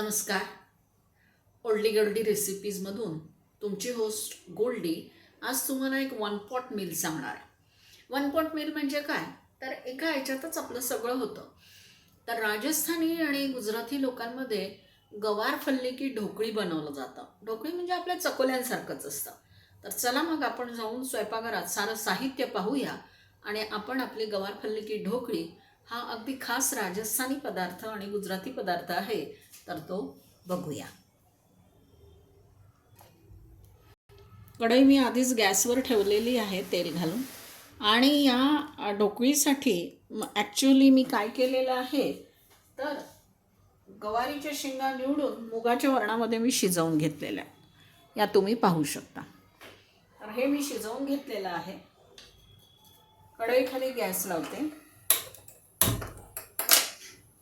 नमस्कार. ओल्डी गर्डी रेसिपीजमधून तुमची होस्ट गोल्डी आज तुम्हाला एक वन पॉट मिल सांगणार. वन पॉट मिल म्हणजे काय? तर एका ह्याच्यातच आपलं सगळं होतं. तर राजस्थानी आणि गुजराती लोकांमध्ये गवार फल्ली की ढोकळी बनवलं जातं. ढोकळी म्हणजे आपल्या चकोल्यांसारखंच असतं. तर चला मग आपण जाऊन स्वयंपाकघरात सारं साहित्य पाहूया आणि आपण आपली गवार फल्ली की ढोकळी हा अगदी खास राजस्थानी पदार्थ आणि गुजराती पदार्थ आहे. तर तो बघूया. कढई मी आधीच गॅसवर ठेवलेली आहे तेल घालून. आणि या ढोकळीसाठी ॲक्च्युली मी काय केलेलं आहे तर गवारीच्या शेंगा निवडून मुगाच्या वरणामध्ये मी शिजवून घेतलेल्या या तुम्ही पाहू शकता. तर हे मी शिजवून घेतलेलं आहे. कढईखाली गॅस लावते.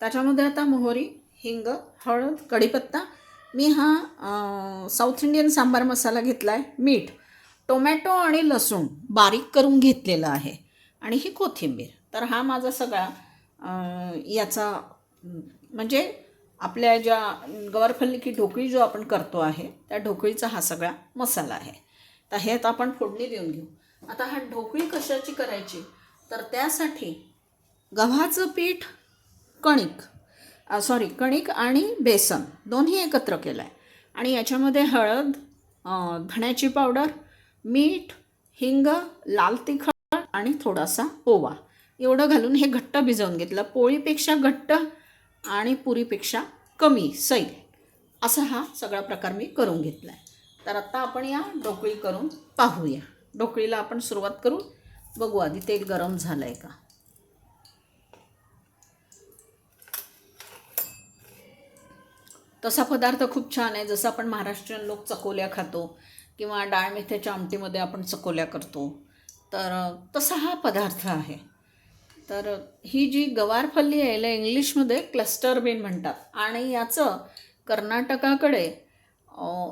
त्याच्यामध्ये आता मोहरी हिंग हळद कढीपत्ता. मी हा साऊथ इंडियन सांबार मसाला घेतला आहे मीठ टोमॅटो आणि लसूण बारीक करून घेतलेलं आहे. आणि ही कोथिंबीर. तर हा माझा सगळा याचा म्हणजे आपल्या ज्या गवारफल्ली की ढोकळी जो आपण करतो आहे त्या ढोकळीचा हा सगळा मसाला आहे. तर हे आता आपण फोडणी देऊन घेऊ. आता हा ढोकळी कशाची करायची? तर त्यासाठी गव्हाचं पीठ कणिक सॉरी कणिक आणि बेसन दोन्ही एकत्र केलं आहे आणि याच्यामध्ये हळद धण्याची पावडर मीठ हिंग लाल तिखट आणि थोडासा ओवा. एवढं घालून हे घट्ट भिजवून घेतलं. पोळीपेक्षा घट्ट आणि पुरीपेक्षा कमी सैल. असा हा सगळा प्रकार मी करून घेतला आहे तर आत्ता आपण या ढोकळी करून पाहूया. ढोकळीला आपण सुरुवात करू. बघू आधी तेल गरम झालं आहे का? तसा पदार्थ खूप छान आहे. जसं आपण महाराष्ट्रीयन लोक चकोल्या खातो किंवा डाळ मेथ्याच्या आमटीमध्ये आपण चकोल्या करतो. तर तसा हा पदार्थ आहे. तर ही जी गवारफल्ली आहे याला इंग्लिशमध्ये क्लस्टर बीन म्हणतात. आणि याचं कर्नाटकाकडे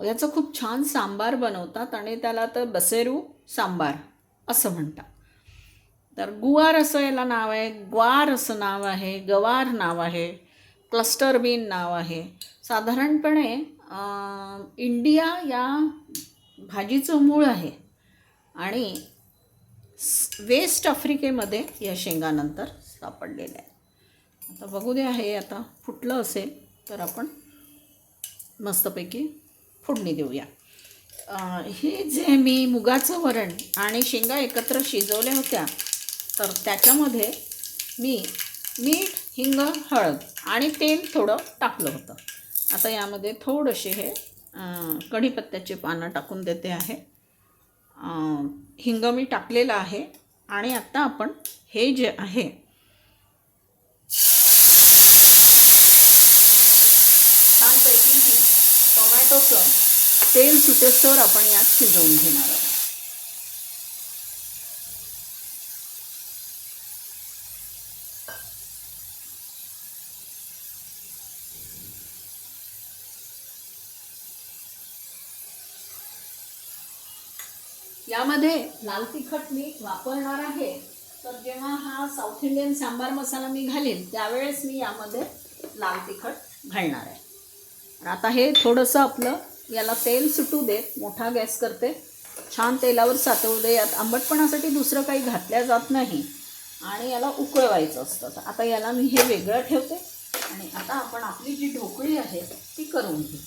याचं खूप छान सांबार बनवतात आणि त्याला तर बसेरू सांबार असं म्हणतात. तर गुवार असं याला नाव आहे ग्वार असं नाव आहे गवार नाव आहे. क्लस्टर बीन नाव आहे. साधारणपणे इंडिया या भाजीचं मूळ आहे. आणि वेस्ट आफ्रिकेमध्ये या शेंगानंतर सापडलेलं आहे. आता बघू द्या हे आता फुटलं असेल तर आपण मस्तपैकी फोडणी देऊया. हे जे मी मुगाचं वरण आणि शेंगा एकत्र शिजवल्या होत्या तर त्याच्यामध्ये मी मीठ हिंग हळद आणि तेल थोडं टाकलं होतं. आता यामध्ये थोडेसे हे कढीपत्त्याचे पानं टाकून देते आहे. हिंग मी टाकलेलं आहे आणि आत्ता आपण हे जे आहे छानपैकी टोमॅटोचं तेल सुटेस्तोवर आपण यात शिजवून घेणार आहोत. यामध्ये लाल तिखट मी वापरणार आहे. तर जेव्हा हा साऊथ इंडियन सांबार मसाला मी घालीन त्यावेळेस मी यामध्ये लाल तिखट घालणार आहे. आणि आता हे थोडंसं आपलं याला तेल सुटू देत मोठा गॅस करते. छान तेलावर सातवू दे यात आंबटपणासाठी दुसरं काही घातल्या जात नाही. आणि याला उकळवायचं असतं. तर आता याला मी हे वेगळं ठेवते. आणि आता आपण आपली जी ढोकळी आहे ती करून घेऊ.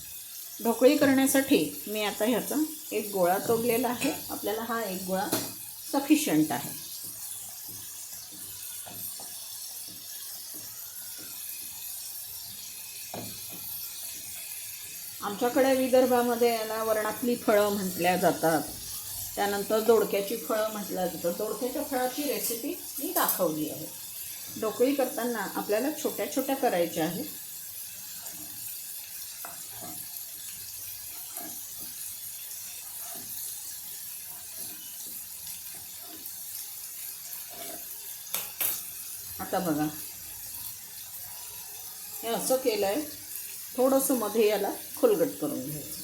ढोकळी करण्यासाठी मी आता ह्याचा एक गोळा तोडलेला आहे. आपल्याला हा एक गोळा सफिशियंट आहे. आमच्याकडे विदर्भामध्ये याला वर्णातली फळं म्हटल्या जातात. त्यानंतर दोडक्याची फळं म्हटल्या जातात. दोडक्याच्या फळाची रेसिपी मी दाखवली आहे. ढोकळी करताना आपल्याला छोट्या छोट्या करायच्या आहेत. आता बघा. हे असं केलं आहे थोडंसं मध्ये याला खोलगट करून घ्यायचं.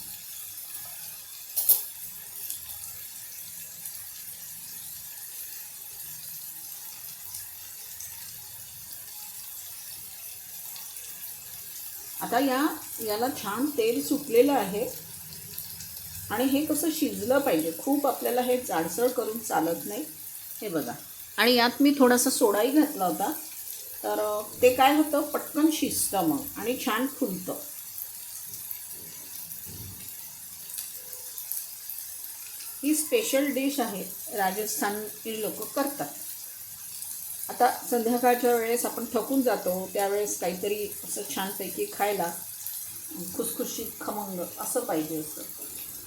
आता या याला छान तेल सुटलेलं आहे. आणि हे कसं शिजलं पाहिजे खूप आपल्याला हे जाडसळ करून चालत नाही. हे बघा. आणि यात मी थोडासा सोडाही घातला होता. तर ते काय होतं? पटकन शिजतं मग आणि छान फुलतं. ही स्पेशल डिश आहे. राजस्थानी लोक करतात. आता संध्याकाळच्या वेळेस आपण थकून जातो. त्यावेळेस काहीतरी असं छानपैकी खायला खुसखुशीत खमंग असं पाहिजे असं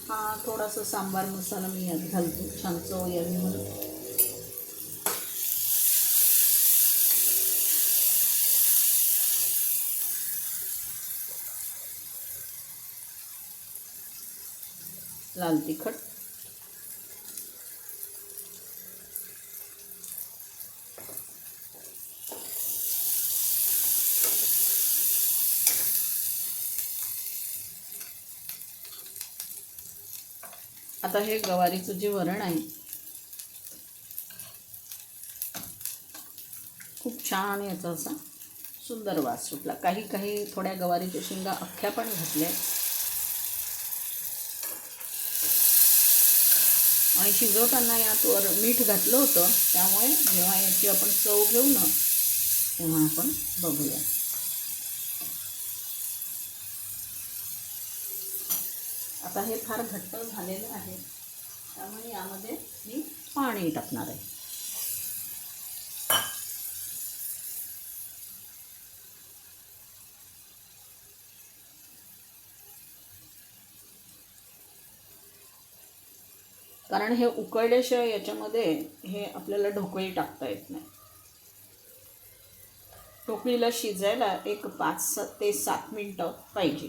हा थोडासा सांबार मसाला मी यात घालतो. छान चव यावी म्हणून लाल तिखट. आता हे गवारीचं जे वरण आहे खूप छान याचा असा सुंदर वास सुटला. काही काही थोड्या गवारीच्या शेंगा अख्ख्या पण घातल्या आणि शिजवताना यात वर मीठ घातलं होतं त्यामुळे जेव्हा याची आपण चव घेऊ ना तेव्हा आपण बघूया. आता हे फार घट्ट झालेलं आहे त्यामुळे यामध्ये मी पाणी टाकणार आहे. कारण हे उकळल्याशिवाय याच्यामध्ये हे आपल्याला ढोकळी टाकता येत नाही. ढोकळीला शिजायला एक पाच स- ते सात मिनटं पाहिजे.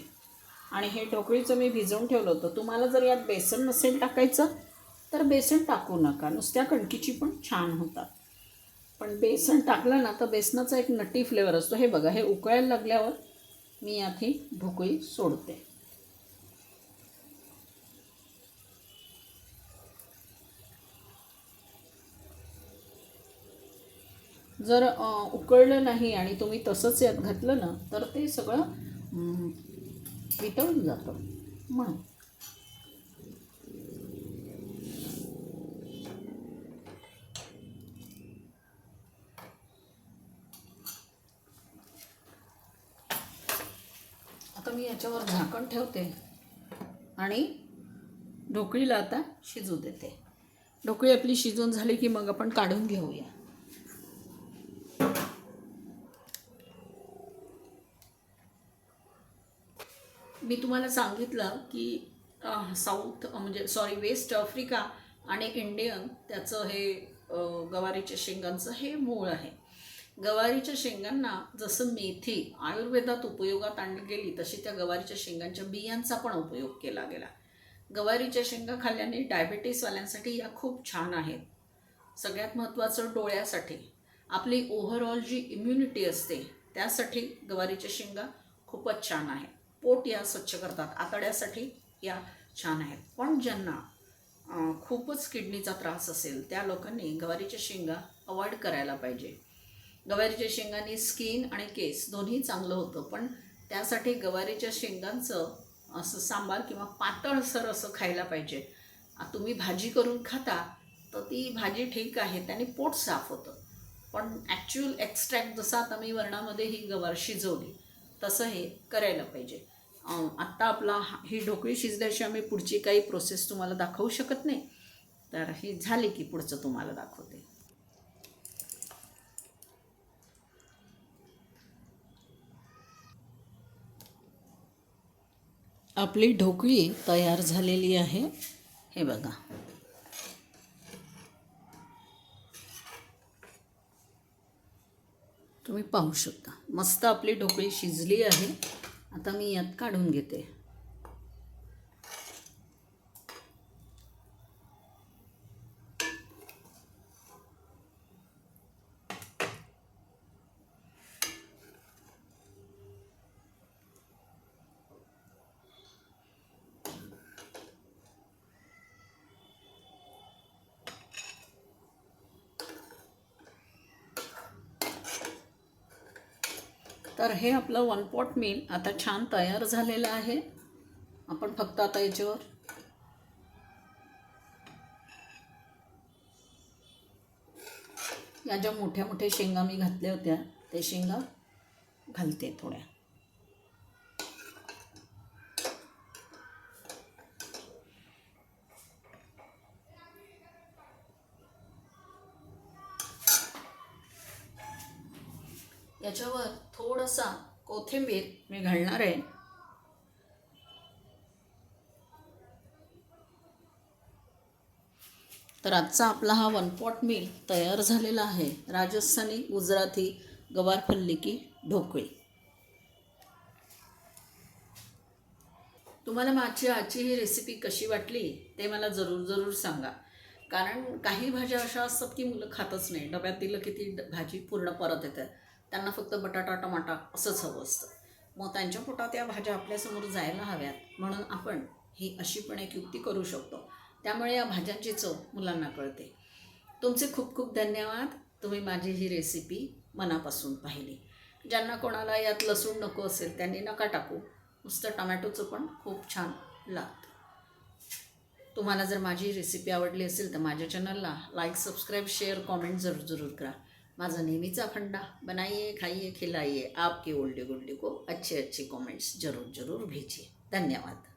आणि हे ढोकळीचं मी भिजवून ठेवलं होतं. तुम्हाला जर यात बेसन नसेल टाकायचं तर बेसन टाकू नका. नुसत्या कणकीची पण छान होतात. पण बेसन टाकलं ना तर बेसनाचा एक नटी फ्लेवर असतो. हे बघा हे उकळायला लागल्यावर मी यात ही ढोकळी सोडते. जर उकळलं नाही आणि तुम्ही तसंच यात घातलं ना तर ते सगळं वितळून जातं. म्हणून आता मी याच्यावर झाकण ठेवते आणि ढोकळीला आता शिजू देते. ढोकळी आपली शिजून झाली की मग आपण काढून घेऊया. मी तुम्हाला सांगितलं की साऊथ म्हणजे सॉरी वेस्ट आफ्रिका आणि इंडियन त्याचं हे गवारीच्या शेंगांचं हे मूळ आहे. गवारीच्या शेंगांना जसं मेथी आयुर्वेदात उपयोगात आणली गेली तशी त्या गवारीच्या शेंगांच्या बियांचा पण उपयोग केला गेला. गवारीच्या शेंगा खाल्ल्याने डायबिटीसवाल्यांसाठी या खूप छान आहेत. सगळ्यात महत्त्वाचं डोळ्यासाठी. आपली ओव्हरऑल जी इम्युनिटी असते त्यासाठी गवारीच्या शेंगा खूपच छान आहेत. पोट या स्वच्छ करतात. आतड्यासाठी या छान आहेत. पण ज्यांना खूपच किडनीचा त्रास असेल त्या लोकांनी गवारीच्या शेंगा अवॉइड करायला पाहिजे. गवारीच्या शेंगांनी स्किन आणि केस दोन्ही चांगलं होतं पण त्यासाठी गवारीच्या शेंगांचं असं सांबार किंवा पातळसर असं खायला पाहिजे. तुम्ही भाजी करून खाता तर ती भाजी ठीक आहे त्याने पोट साफ होतं. पण ॲक्च्युअल एक्स्ट्रॅक्ट जसं आता मी वर्णामध्ये ही गवार शिजवली तसं हे करायला पाहिजे. आत्ता आपला ही ढोकळी शिजल्याशिवाय मी पुढची काही प्रोसेस तुम्हाला दाखवू शकत नाही. तर ही झाली की पुढचं तुम्हाला दाखवते. आपली ढोकळी तयार झालेली आहे. हे बघा. तुम्ही पाहू शकता. मस्त आपली ढोकळी शिजली आहे. आता मी यात काढून घेते. तर हे आपलं वन पॉट मील आता छान तयार झालेलं आहे. आपण फक्त आता याच्यावर या ज्या मोठ्या मोठ्या शेंगा मी घातल्या होत्या ते शेंगा घालते थोड्या याच्यावर थोडासा कोथिंबीर मी घालणार आहे. तर आजचा आपला हा वन पॉट मील तयार झालेला आहे. राजस्थानी गुजराती गवार फल्ली की ढोकळी. तुम्हाला माझी आजची ही रेसिपी कशी वाटली ते मला जरूर जरूर सांगा. कारण काही भाज्या अशा असतात की मुलं खातच नाही. डब्यात दिलं की ती भाजी पूर्ण परत येतात त्यांना फक्त बटाटा टमाटा असंच हवं असतं. मग त्यांच्या पोटात या भाज्या आपल्यासमोर जायला हव्यात. म्हणून आपण ही अशी पण एक युक्ती करू शकतो. त्यामुळे या भाज्यांची चव मुलांना कळते. तुमचे खूप खूप धन्यवाद. तुम्ही माझी ही रेसिपी मनापासून पाहिली. ज्यांना कोणाला यात लसूण नको असेल त्यांनी नका टाकू. नुसतं टमॅटोचं पण खूप छान लागतं. तुम्हाला जर माझी रेसिपी आवडली असेल तर माझ्या चॅनलला लाईक सबस्क्राईब शेअर कॉमेंट जरूर जरूर करा. माझा नेहमीचा फंडा. बनाइए खाइए खिलाइए. आपके ओल्डे गोल्डे को अच्छे अच्छे कमेंट्स जरूर जरूर भेजिए. धन्यवाद.